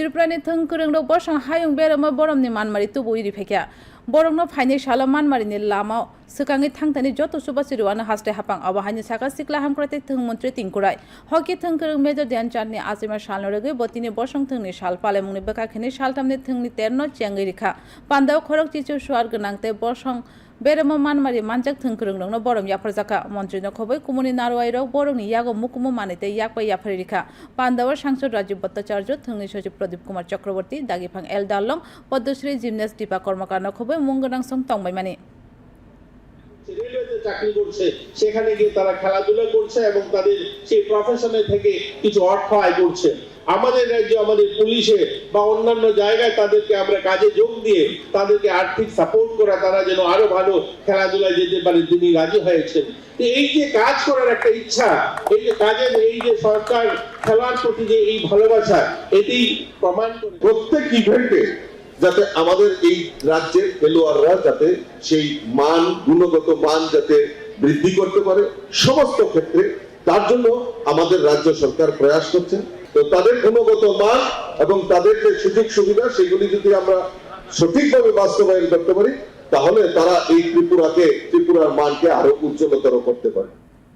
ত্রিপুরানি থংকরং রok bosang hayung berama boromni manmari tubu iri phekya borokno phaini shala manmarini lama swkangi thangtani joto subasiruano haste hapang abo haini saka sikla hamkrate thung mantri tingkurai hoki thangkরং major ধ্যানচাঁদনি আজিমা সাল রগে বতিনি বসং থংনি সাল পালেমুংনি বেকাখিনি সালতামনি থংনি তেরনো Changi রিখা পান্দাও খরক চিচু sour গনাংতে বসং বেরেমো মানমারি মানজাক থংকরং রংনো বরম ইয়াফরজাকা মন্ত্রী নখবৈ কুমনি নারওয়াই rock বরংনি ইয়াগো মুকুমু মানিতে ইয়াকবা ইয়াফারি রিখা পান্দাওয়ার সাংসদ রাজীব ভট্টাচার্য থংনি সচিব প্রদীপ কুমার চক্রবর্তী দাগিফাং এল দালং পদ্মশ্রী জিমনেস দীপা কর্মকার নখবৈ মুঙ্গনাং সং তংবাইমানি চাকরি করছে, সেখানে গিয়ে তারা খেলাধুলা করছে এবং তাদের সেই প্রফেশনে থেকে কিছু অর্থ আয় করছে। আমাদের রাজ্যে আমাদের পুলিশে বা অন্যান্য জায়গায় তাদেরকে আমরা কাজে যোগ দিয়ে তাদেরকে আর্থিক সাপোর্ট করা, তারা যেন আরও ভালো খেলাধুলায় যেতে পারে তিনি রাজি হয়েছেন। এই যে কাজ করার একটা ইচ্ছা, এই যে কাজের, এই যে সরকার খেলার প্রতি যে এই ভালোবাসা, এটি প্রমাণ করে প্রত্যেক ইভেন্টে যাতে আমাদের এই রাজ্যের খেলোয়াড়রা যাতে সেই মান, গুণগত মান যাতে বৃদ্ধি করতে পারে সমস্ত ক্ষেত্রে, তার জন্য আমাদের রাজ্য সরকার প্রয়াস করছে। তো তাদের গুণগত মান এবং তাদের যে সুযোগ সুবিধা, সেগুলি যদি আমরা সঠিকভাবে বাস্তবায়ন করতে পারি, তাহলে তারা এই ত্রিপুরাকে, ত্রিপুরার মানকে আরও উজ্জ্বলতর করতে পারে।